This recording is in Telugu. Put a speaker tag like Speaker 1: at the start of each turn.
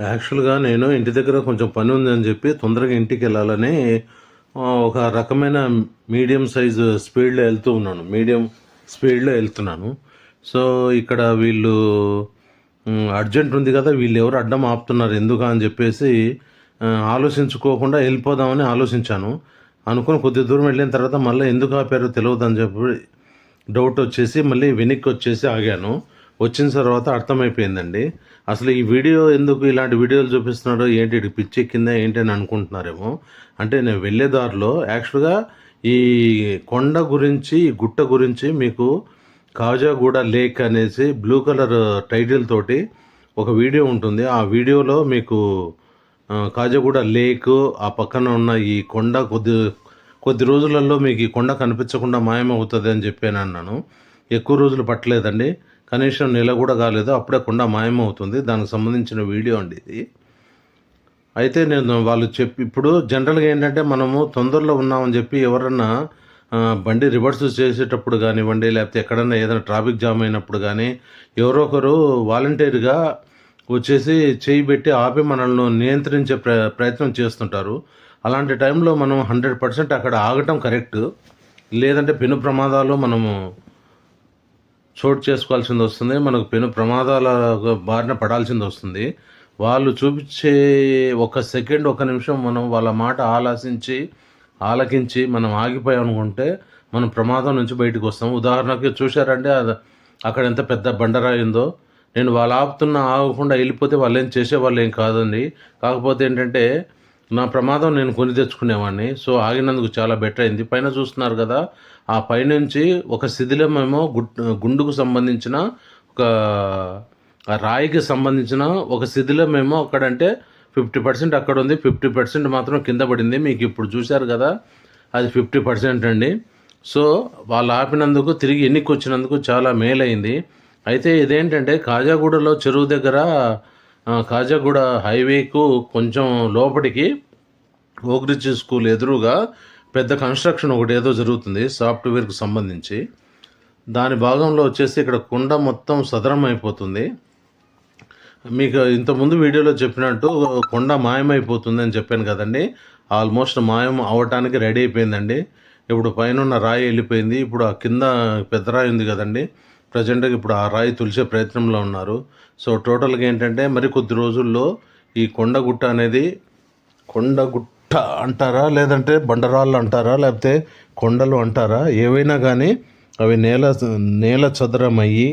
Speaker 1: యాక్చువల్గా నేను ఇంటి దగ్గర కొంచెం పని ఉందని చెప్పి తొందరగా ఇంటికి వెళ్ళాలని ఒక రకమైన మీడియం సైజు స్పీడ్లో వెళ్తూ ఉన్నాను. మీడియం స్పీడ్లో వెళ్తున్నాను. సో ఇక్కడ వీళ్ళు అర్జెంట్ ఉంది కదా వీళ్ళు ఎవరు అడ్డం ఆపుతున్నారు ఎందుకు అని చెప్పేసి ఆలోచించుకోకుండా వెళ్ళిపోదామని ఆలోచించాను. అనుకుని కొద్ది దూరం వెళ్ళిన తర్వాత మళ్ళీ ఎందుకు ఆపారో తెలియదు అని చెప్పి డౌట్ వచ్చేసి మళ్ళీ వెనక్కి వచ్చేసి ఆగాను. వచ్చిన తర్వాత అర్థమైపోయిందండి. అసలు ఈ వీడియో ఎందుకు ఇలాంటి వీడియోలు చూపిస్తున్నాడో ఏంటి ఇటు పిచ్చి కింద ఏంటి అని అనుకుంటున్నారేమో. అంటే నేను వెళ్ళే దారిలో యాక్చువల్గా ఈ కొండ గురించి ఈ గుట్ట గురించి మీకు కాజాగూడ లేక్ అనేసి బ్లూ కలర్ టైటిల్ తోటి ఒక వీడియో ఉంటుంది. ఆ వీడియోలో మీకు కాజాగూడ లేక్ ఆ పక్కన ఉన్న ఈ కొండ కొద్ది కొద్ది రోజులలో మీకు ఈ కొండ కనిపించకుండా మాయమవుతుంది అని చెప్పాను అన్నాను. ఎక్కువ రోజులు పట్టలేదండి. కనీసం నెల కూడా కాలేదు అప్పుడే కుండ మాయమవుతుంది. దానికి సంబంధించిన వీడియో అండి ఇది. అయితే నేను వాళ్ళు చెప్పి ఇప్పుడు జనరల్గా ఏంటంటే మనము తొందరలో ఉన్నామని చెప్పి ఎవరన్నా బండి రివర్స్ చేసేటప్పుడు కానివ్వండి లేకపోతే ఎక్కడన్నా ఏదైనా ట్రాఫిక్ జామ్ అయినప్పుడు కానీ ఎవరో ఒకరు వాలంటీర్గా వచ్చేసి చేయి పెట్టి ఆపి మనల్ని నియంత్రించే ప్ర ప్రయత్నం చేస్తుంటారు. అలాంటి టైంలో మనం హండ్రెడ్ పర్సెంట్ అక్కడ ఆగటం కరెక్ట్. లేదంటే పెను ప్రమాదాలు మనము చోటు చేసుకోవాల్సింది వస్తుంది. మనకు పెను ప్రమాదాల బారిన పడాల్సింది వస్తుంది. వాళ్ళు చూపించే ఒక సెకండ్ ఒక నిమిషం మనం వాళ్ళ మాట ఆలోచించి ఆలకించి మనం ఆగిపోయాం అనుకుంటే మనం ప్రమాదం నుంచి బయటకు వస్తాం. ఉదాహరణకి చూశారంటే అక్కడ ఎంత పెద్ద బండరాయి ఉందో నేను వాళ్ళు ఆపుతున్న ఆగకుండా వెళ్ళిపోతే వాళ్ళు ఏం చేసేవాళ్ళు ఏం కాదండి. కాకపోతే ఏంటంటే నా ప్రమాదం నేను కొని తెచ్చుకునేవాడిని సో ఆగినందుకు చాలా బెటర్ అయింది. పైన చూస్తున్నారు కదా ఆ పైనుంచి ఒక శిథిలమేమో గుడ్ గుండుకు సంబంధించిన ఒక రాయికి సంబంధించిన ఒక శిథిలమేమో అక్కడంటే ఫిఫ్టీ పర్సెంట్ అక్కడ ఉంది ఫిఫ్టీ పర్సెంట్ మాత్రం కింద పడింది. మీకు ఇప్పుడు చూశారు కదా అది ఫిఫ్టీ పర్సెంట్ అండి. సో వాళ్ళు ఆపినందుకు తిరిగి ఎన్నికొచ్చినందుకు చాలా మేలైంది. అయితే ఇదేంటంటే కాజాగూడలో చెరువు దగ్గర కాజాగూడ హైవేకు కొంచెం లోపటికి ఓగ్రిచ్ స్కూల్ ఎదురుగా పెద్ద కన్స్ట్రక్షన్ ఒకటి ఏదో జరుగుతుంది సాఫ్ట్వేర్కు సంబంధించి. దాని భాగంలో వచ్చేసి ఇక్కడ కుండ మొత్తం సదరం అయిపోతుంది మీకు ఇంతకుముందు వీడియోలో చెప్పినట్టు కొండ మాయమైపోతుంది అని చెప్పాను కదండి. ఆల్మోస్ట్ మాయం అవటానికి రెడీ అయిపోయిందండి. ఇప్పుడు పైన ఉన్న రాయి వెళ్ళిపోయింది. ఇప్పుడు ఆ కింద పెద్ద రాయి ఉంది కదండి. ప్రజెంట్గా ఇప్పుడు ఆ రాయి తులిసే ప్రయత్నంలో ఉన్నారు. సో టోటల్గా ఏంటంటే మరి కొద్ది రోజుల్లో ఈ కొండగుట్ట అనేది కొండగుట్ట అంటారా? లేదంటే బండరాళ్ళు అంటారా? లేకపోతే కొండలు అంటారా? ఏవైనా కానీ అవి నేల నేల చదరమయ్యి